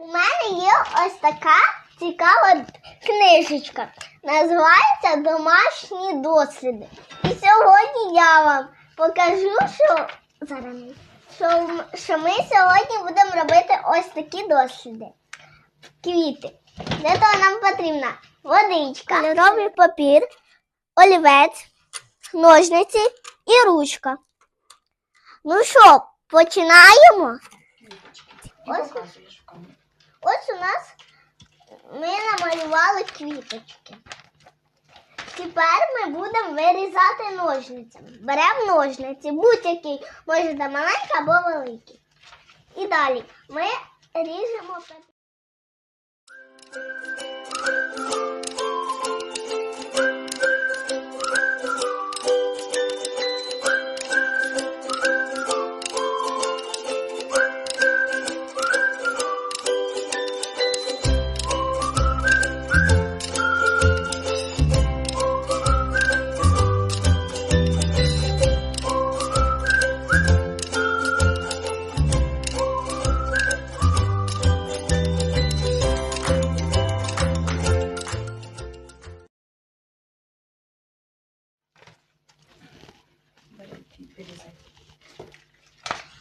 У мене є ось така цікава книжечка. Називається Домашні досліди. І сьогодні я вам покажу, що зараз що ми сьогодні будемо робити ось такі досліди. Квіти. Для того нам потрібна водичка, кольоровий папір, олівець, ножниці і ручка. Ну що, починаємо? Ось, ось у нас ми намалювали квіточки. Тепер ми будемо вирізати ножницями. Беремо ножниці, будь-який, можете маленький або великий. І далі ми ріжемо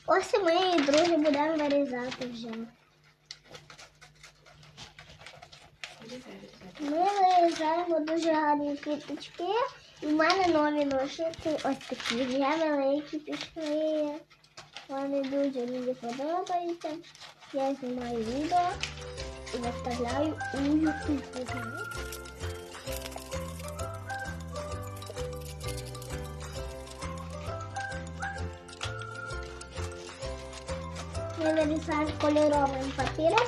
Ось і ми і друге будемо вирізати вже. Ми вирізаємо дуже гарні квіточки. І в мене нові ножниці ось такі вже великі пішли. Вони дуже мені подобаються. Я знімаю відео і виставляю у YouTube. Ми вирізаємо кольоровим папіром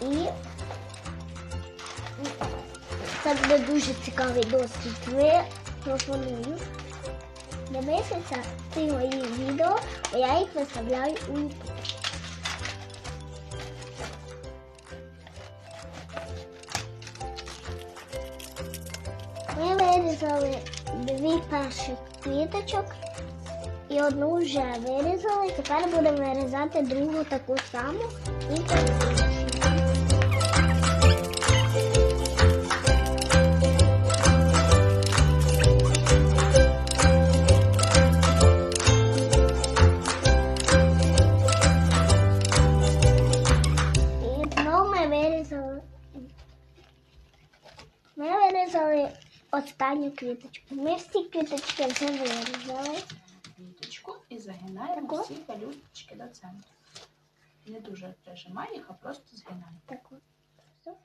і це буде дуже цікавий досвід. Ви пропоную дивитися ці мої відео, бо я їх виставляю у YouTube. Ми вирізали дві перші квіточок і одну вже вирізали. Тепер будемо вирізати другу таку саму і перезрізаємо. І знову ми вирізали. Ми вирізали останню квіточку. Ми всі квіточки вже вирізали. І всі пелюсточки до центру. Не дуже прижимай їх, а просто згинай. Так от. Все.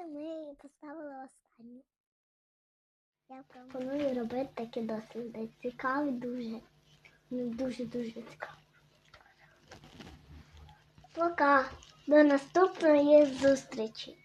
Ось ми поставили останню. Я пропоную робити такі досліди. Цікаві дуже. Ну, дуже-дуже цікаво. Пока. До наступної зустрічі.